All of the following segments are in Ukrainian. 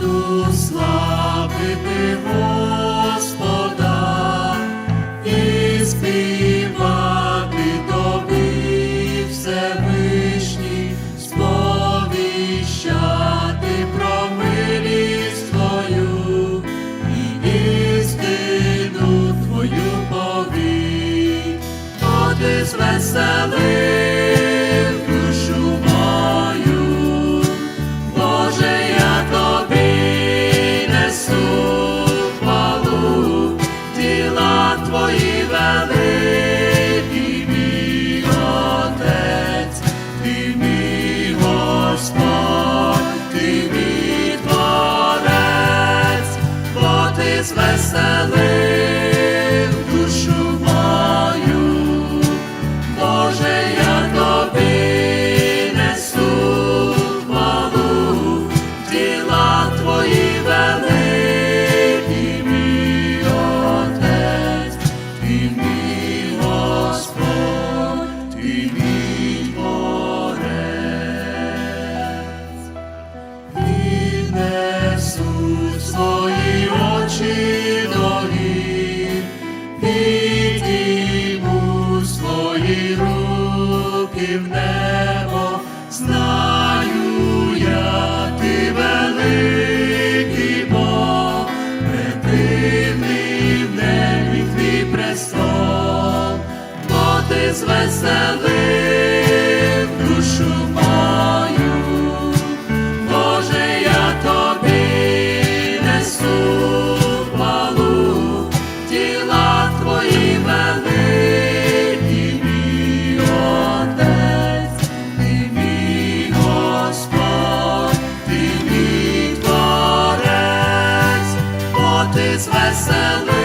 буду славити Господа і співати тобі Всевишній, сповіщати про милість твою і істину твою повіть, О, ти звеселий. розвеселив. небо, знаю я ти великий Бог, престол, бо ти звеселив душу мою, Боже, я тобі несу. з веселим.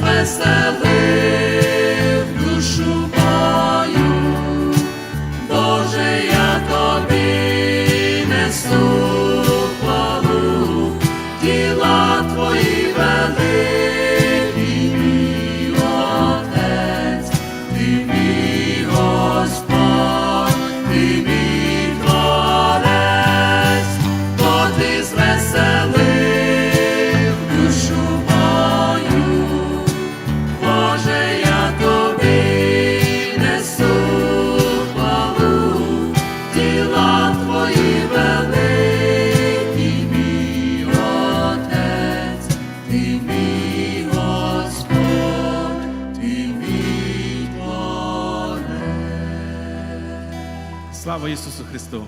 розвеселив. Слава Ісусу Христу!